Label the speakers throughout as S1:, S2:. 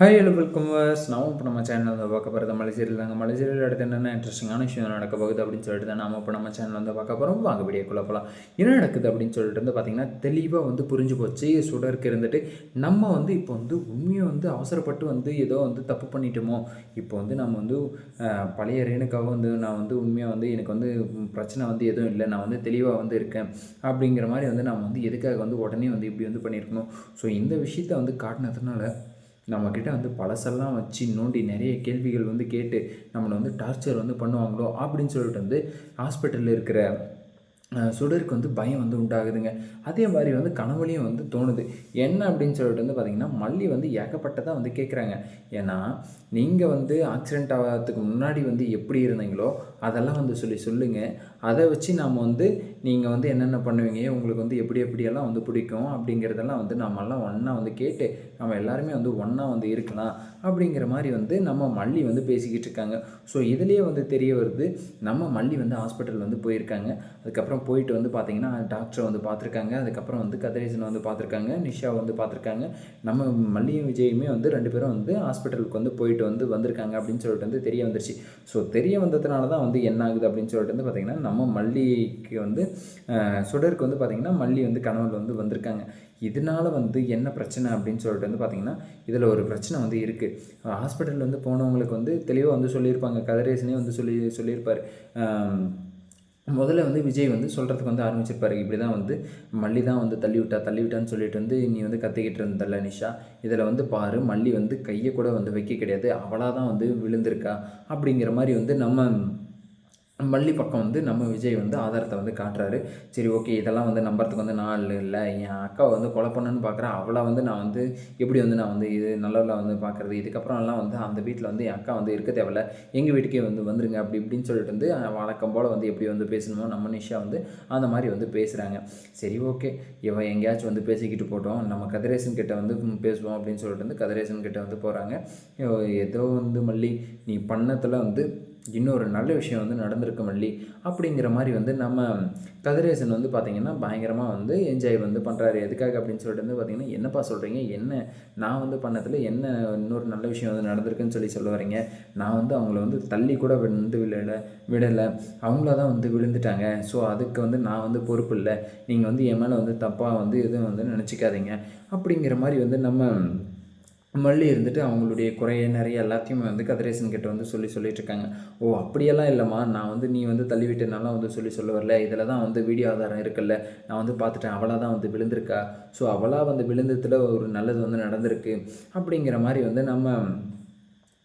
S1: Hi hello welcome was நான் இப்போ நம்ம சேனல் வந்து பார்க்க போகிறது மலை தாங்க மலை அடுத்து என்னென்ன இன்ட்ரெஸ்டிங்கான விஷயம் நடக்க போகுது அப்படின்னு சொல்லிட்டு தான் நம்ம இப்போ நம்ம சேனல் வந்து பார்க்க போகிறோம் வாங்க வீடியோக்குள்ள போகலாம் என்ன நடக்குது அப்படின்னு சொல்லிட்டு வந்து பார்த்திங்கன்னா தெளிவாக வந்து புரிஞ்சு போச்சு. சுடருக்கு இருந்துட்டு நம்ம வந்து இப்போ வந்து உண்மையை வந்து அவசரப்பட்டு வந்து ஏதோ வந்து தப்பு பண்ணிட்டோமோ? இப்போ வந்து நம்ம வந்து பழைய ரேணுக்காக வந்து நான் வந்து உண்மையாக வந்து எனக்கு வந்து பிரச்சனை வந்து எதுவும் இல்லை. நான் வந்து தெளிவாக வந்து இருக்கேன் அப்படிங்கிற மாதிரி வந்து நம்ம வந்து எதுக்காக வந்து உடனே வந்து இப்படி வந்து பண்ணியிருக்கணும்? ஸோ இந்த விஷயத்தை வந்து காட்டினதுனால நம்மக்கிட்ட வந்து பழசெல்லாம் வச்சு நோண்டி நிறைய கேள்விகள் வந்து கேட்டு நம்மளை வந்து டார்ச்சர் வந்து பண்ணுவாங்களோ அப்படின்னு சொல்லிட்டு வந்து ஹாஸ்பிட்டலில் இருக்கிற சுடருக்கு வந்து பயம் வந்து உண்டாகுதுங்க. அதே மாதிரி வந்து கனவுலையும் வந்து தோணுது. என்ன அப்படின்னு சொல்லிட்டு வந்து பார்த்திங்கன்னா மல்லி வந்து ஏகப்பட்டதாக வந்து கேட்குறாங்க ஏன்னா நீங்கள் வந்து ஆக்சிடெண்ட் ஆகிறதுக்கு முன்னாடி வந்து எப்படி இருந்தீங்களோ அதெல்லாம் வந்து சொல்லி சொல்லுங்கள் அதை வச்சு நாம் வந்து நீங்கள் வந்து என்னென்ன பண்ணுவீங்க உங்களுக்கு வந்து எப்படி எப்படியெல்லாம் வந்து பிடிக்கும் அப்படிங்கிறதெல்லாம் வந்து நம்மெல்லாம் ஒன்றா வந்து கேட்டு நம்ம எல்லாருமே வந்து ஒன்றா வந்து இருக்கலாம் அப்படிங்கிற மாதிரி வந்து நம்ம மல்லி வந்து பேசிக்கிட்டு இருக்காங்க. ஸோ இதுலேயே வந்து தெரிய வருது நம்ம மல்லி வந்து ஹாஸ்பிட்டல் வந்து போயிருக்காங்க. அதுக்கப்புறம் போயிட்டு வந்து பார்த்திங்கன்னா டாக்டரை வந்து பார்த்துருக்காங்க அதுக்கப்புறம் வந்து கதிரேசன் வந்து பார்த்துருக்காங்க நிஷா வந்து பார்த்துருக்காங்க நம்ம மல்லியும் விஜயுமே வந்து ரெண்டு பேரும் வந்து ஹாஸ்பிட்டலுக்கு வந்து போயிட்டு வந்து வந்திருக்காங்க அப்படின்னு சொல்லிட்டு வந்து தெரிய வந்துருச்சு. ஸோ தெரிய வந்ததுனால தான் வந்து என்ன ஆகுது அப்படின்னு சொல்லிட்டு வந்து பார்த்திங்கன்னா நம்ம மல்லிக்கு வந்து சுடருக்கு வந்து பார்த்திங்கன்னா மல்லி வந்து கனவில் வந்து வந்திருக்காங்க. இதனால வந்து என்ன பிரச்சனை அப்படின்னு சொல்லிட்டு வந்து பார்த்திங்கன்னா இதில் ஒரு பிரச்சனை வந்து இருக்குது ஹாஸ்பிட்டலில் வந்து போனவங்களுக்கு வந்து தெளிவாக வந்து சொல்லியிருப்பாங்க. கதிரேசனே வந்து சொல்லி சொல்லியிருப்பார். முதல்ல வந்து விஜய் வந்து சொல்கிறதுக்கு வந்து ஆரம்பிச்சிருப்பாரு. இப்படி தான் வந்து மல்லி தான் வந்து தள்ளி விட்டா தள்ளி விட்டான்னு சொல்லிட்டு வந்து நீ வந்து கத்திக்கிட்டு இருந்தல்ல நிஷா? இதில் வந்து பாரு மல்லி வந்து கையை கூட வந்து வைக்க கிடையாது. அவளாக தான் வந்து விழுந்திருக்கா? அப்படிங்கிற மாதிரி வந்து நம்ம மல்லி பக்கம் வந்து நம்ம விஜய் வந்து ஆதாரத்தை வந்து காட்டுறாரு. சரி ஓகே இதெல்லாம் வந்து நம்புறதுக்கு வந்து நான் இல்லை இல்லை. என் அக்காவை வந்து கொலை பண்ணணும்னு பார்க்குறேன் அவளை வந்து நான் வந்து எப்படி வந்து நான் வந்து இது நல்லவளை வந்து பார்க்குறது இதுக்கப்புறம்லாம் வந்து அந்த வீட்டில் வந்து என் அக்கா வந்து இருக்க தேவையில்ல. எங்கள் வீட்டுக்கே வந்து வந்துருங்க அப்படி இப்படின்னு சொல்லிட்டு வந்து வழக்கம் போல் வந்து எப்படி வந்து பேசணுமோ நம்ம நிஷா வந்து அந்த மாதிரி வந்து பேசுகிறாங்க சரி ஓகே இவன் எங்கேயாச்சும் வந்து பேசிக்கிட்டு போட்டோம். நம்ம கதிரேசன் கிட்ட வந்து பேசுவோம் அப்படின்னு சொல்லிட்டு வந்து கதிரேசன் கிட்ட வந்து போகிறாங்க ஏதோ வந்து மல்லி நீ பண்ணத்தில் வந்து இன்னொரு நல்ல விஷயம் வந்து நடந்திருக்கு மல்லி. அப்படிங்கிற மாதிரி வந்து நம்ம கதிரேசன் வந்து பார்த்திங்கன்னா பயங்கரமாக வந்து என்ஜாய் வந்து பண்ணுறாரு எதுக்காக அப்படின்னு சொல்லிட்டு வந்து பார்த்திங்கன்னா என்னப்பா சொல்கிறீங்க என்ன? நான் வந்து பண்ணதில் என்ன இன்னொரு நல்ல விஷயம் வந்து நடந்திருக்குன்னு சொல்லி சொல்ல வரீங்க? நான் வந்து அவங்கள வந்து தள்ளி கூட வந்து விழலை விடலை. அவங்கள தான் வந்து விழுந்துட்டாங்க. ஸோ அதுக்கு வந்து நான் வந்து பொறுப்பு இல்லை. நீங்கள் வந்து என் மேலே வந்து தப்பாக வந்து எதுவும் வந்து நினச்சிக்காதீங்க. அப்படிங்கிற மாதிரி வந்து நம்ம மல்லி இருந்துட்டு அவங்களுடைய குறைய நிறைய எல்லாத்தையும் வந்து கதிரேசன் கிட்ட வந்து சொல்லி சொல்லிட்டு இருக்காங்க ஓ அப்படியெல்லாம் இல்லைம்மா. நான் வந்து நீ வந்து தள்ளி வந்து சொல்லி சொல்ல வரல. இதில் தான் வந்து வீடியோ ஆதாரம் இருக்குல்ல. நான் வந்து பார்த்துட்டேன். அவளாக தான் வந்து விழுந்திருக்கா. ஸோ அவளாக வந்து விழுந்ததில் ஒரு நல்லது வந்து நடந்திருக்கு. அப்படிங்கிற மாதிரி வந்து நம்ம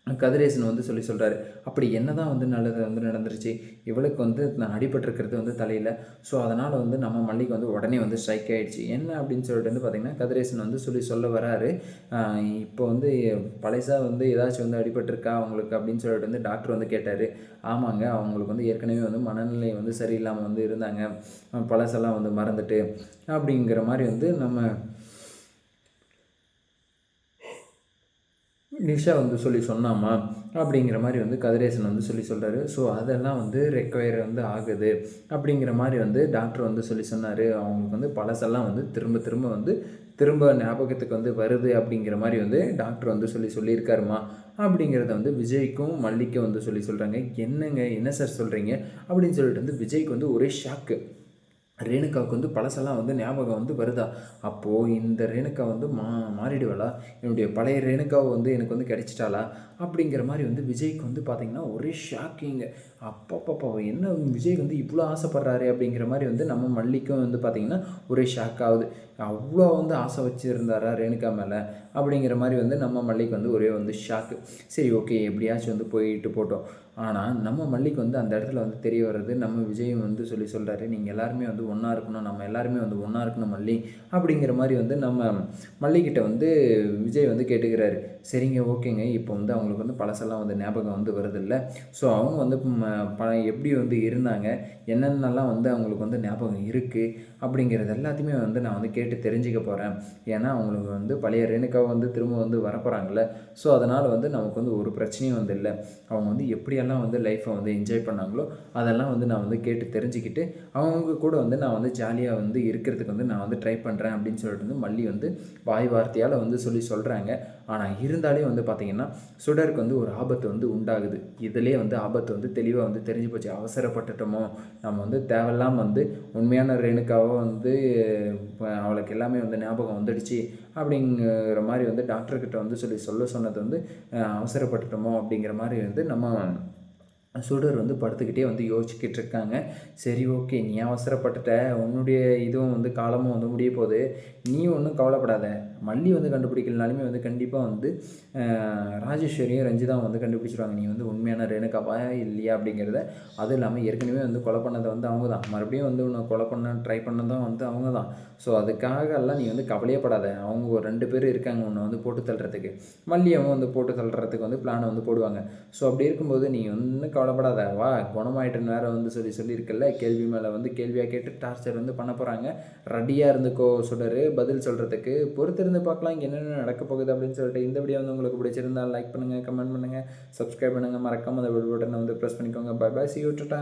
S1: கதிரேசன் வந்து சொல்லி சொல்கிறாரு அப்படி என்ன தான் வந்து நல்லது வந்து நடந்துருச்சு? இவளுக்கு வந்து நான் அடிபட்டிருக்கிறது வந்து தலையில். ஸோ அதனால் வந்து நம்ம மல்லிக்கு வந்து உடனே வந்து ஸ்ட்ரைக் ஆகிடுச்சு என்ன அப்படின்னு சொல்லிட்டு வந்து பார்த்திங்கன்னா கதிரேசன் வந்து சொல்லி சொல்ல வராரு. இப்போ வந்து பழசாக வந்து ஏதாச்சும் வந்து அடிபட்டிருக்கா அவங்களுக்கு? அப்படின்னு சொல்லிட்டு வந்து டாக்டர் வந்து கேட்டார். ஆமாங்க அவங்களுக்கு வந்து ஏற்கனவே வந்து மனநிலை வந்து சரியில்லாமல் வந்து இருந்தாங்க. பழசெல்லாம் வந்து மறந்துட்டு. அப்படிங்கிற மாதிரி வந்து நம்ம நிஷா வந்து சொல்லி சொன்னாமா அப்படிங்கிற மாதிரி வந்து கதிரேசன் வந்து சொல்லி சொல்கிறாரு ஸோ அதெல்லாம் வந்து ரெக்வயர் வந்து ஆகுது அப்படிங்கிற மாதிரி வந்து டாக்டர் வந்து சொல்லி சொன்னார். அவங்களுக்கு வந்து பழசெல்லாம் வந்து திரும்ப திரும்ப வந்து திரும்ப ஞாபகத்துக்கு வந்து வருது அப்படிங்கிற மாதிரி வந்து டாக்டர் வந்து சொல்லி சொல்லியிருக்காருமா அப்படிங்கிறத வந்து விஜய்க்கும் மல்லிக்கும் வந்து சொல்லி சொல்கிறாங்க என்னங்க என்ன சார் சொல்கிறீங்க அப்படின்னு சொல்லிட்டு வந்து விஜய்க்கு வந்து ஒரே ஷாக்கு ரேணுகாவுக்கு வந்து பழசெல்லாம் வந்து ஞாபகம் வந்து வருதா? அப்போது இந்த ரேணுகா வந்து மா மாறிடுவாளா? என்னுடைய பழைய ரேணுகாவை வந்து எனக்கு வந்து கிடைச்சிட்டாளா? அப்படிங்கிற மாதிரி வந்து விஜய்க்கு வந்து பார்த்திங்கன்னா ஒரே ஷாக்கிங் அப்பப்பப்பா என்ன விஜய் வந்து இவ்வளோ ஆசைப்பட்றாரு அப்படிங்கிற மாதிரி வந்து நம்ம மல்லிக்கும் வந்து பார்த்திங்கன்னா ஒரே ஷாக் ஆகுது. அவ்வளோ வந்து ஆசை வச்சுருந்தாரா ரேணுகா மேலே? அப்படிங்கிற மாதிரி வந்து நம்ம மல்லிக்கு வந்து ஒரே வந்து ஷாக்கு சரி ஓகே எப்படியாச்சும் வந்து போயிட்டு போட்டோம். ஆனால் நம்ம மல்லிக்கு வந்து அந்த இடத்துல வந்து தெரிய வர்றது நம்ம விஜயும் வந்து சொல்லி சொல்கிறாரு நீங்கள் எல்லாருமே வந்து ஒன்றா இருக்கணும் நம்ம எல்லாருமே வந்து ஒன்றா இருக்கணும் மல்லி. அப்படிங்கிற மாதிரி வந்து நம்ம மல்லிக்கிட்ட வந்து விஜய் வந்து கேட்டுக்கிறாரு. சரிங்க ஓகேங்க இப்போ வந்து அவங்களுக்கு வந்து பழசெல்லாம் வந்து ஞாபகம் வந்து வருதில்ல ஸோ அவங்க வந்து ப எப்படி வந்து இருந்தாங்க என்னென்னலாம் வந்து அவங்களுக்கு வந்து ஞாபகம் இருக்குது அப்படிங்கிறது எல்லாத்தையுமே வந்து நான் வந்து கேட்டு கேட்டு தெரிஞ்சுக்க போகிறேன் ஏன்னா அவங்களுக்கு வந்து பழைய ரேணுக்காவை வந்து திரும்ப வந்து வரப்போகிறாங்கல்ல ஸோ அதனால் வந்து நமக்கு வந்து ஒரு பிரச்சனையும் வந்து இல்லை. அவங்க வந்து எப்படியெல்லாம் வந்து லைஃப்பை வந்து என்ஜாய் பண்ணாங்களோ அதெல்லாம் வந்து நான் வந்து கேட்டு தெரிஞ்சுக்கிட்டு அவங்க கூட வந்து நான் வந்து ஜாலியாக வந்து இருக்கிறதுக்கு வந்து நான் வந்து ட்ரை பண்ணுறேன் அப்படின்னு சொல்லிட்டு வந்து மல்லி வந்து வாய் வார்த்தையால் வந்து சொல்லி சொல்கிறாங்க ஆனால் இருந்தாலே வந்து பார்த்திங்கன்னா சுடருக்கு வந்து ஒரு ஆபத்து வந்து உண்டாகுது. இதிலே வந்து ஆபத்து வந்து தெளிவாக வந்து தெரிஞ்சு போச்சு. அவசரப்பட்டுட்டோமோ நம்ம வந்து தேவையில்லாமல் வந்து உண்மையான ரேணுக்காவை வந்து அவளுக்கு எல்லாமே வந்து ஞாபகம் வந்துடுச்சு அப்படிங்கிற மாதிரி வந்து டாக்டர்கிட்ட வந்து சொல்லி சொல்ல சொன்னது வந்து அவசரப்பட்டுட்டோமோ அப்படிங்கிற மாதிரி வந்து நம்ம சுடர் வந்து படுத்துக்கிட்டே வந்து யோசிச்சுக்கிட்டு இருக்காங்க. சரி ஓகே நீ அவசரப்பட்டுட்ட. உன்னுடைய இதுவும் வந்து காலமும் வந்து முடிய போகுது. நீ ஒன்றும் கவலைப்படாத. மல்லி வந்து கண்டுபிடிக்கலனாலுமே வந்து கண்டிப்பாக வந்து ராஜேஸ்வரியும் ரஞ்சிதாவும் வந்து கண்டுபிடிச்சிருவாங்க. நீ வந்து உண்மையான ரேணுகாவா இல்லையா அப்படிங்கிறத அதுவும் இல்லாமல் ஏற்கனவே வந்து கொலை பண்ணது வந்து அவங்க தான் மறுபடியும் வந்து உன்னை கொலை பண்ண ட்ரை பண்ணதும் வந்து அவங்க தான் ஸோ அதுக்காக எல்லாம் நீ வந்து கவலையப்படாத அவங்க ஒரு ரெண்டு பேர் இருக்காங்க உன்னை வந்து போட்டு தள்ளுறதுக்கு. மல்லியவும் வந்து போட்டு தள்ளுறதுக்கு வந்து பிளானை வந்து போடுவாங்க. ஸோ அப்படி இருக்கும்போது நீ ஒன்றும் கவலைப்படாத. வா குணமாயிட்டுன்னு வேறு வந்து சொல்லி சொல்லியிருக்கல கேள்வி மேலே வந்து கேள்வியாக கேட்டு டார்ச்சர் வந்து பண்ண போகிறாங்க ரெடியாக இருந்துக்கோ சுடரு பதில் சொல்கிறதுக்கு பொறுத்திருந்து பார்க்கலாம். இங்கே என்னென்ன நடக்க போகுது அப்படின்னு சொல்லிட்டு இந்த வீடியோ வந்து உங்களுக்கு பிடிச்சிருந்தா லைக் பண்ணுங்கள் கமெண்ட் பண்ணுங்கள் சப்ஸ்கிரைப் பண்ணுங்கள் மறக்காமல் அந்த பெல் பட்டனை வந்து ப்ரெஸ் பண்ணிக்கோங்க. Bye bye see you tata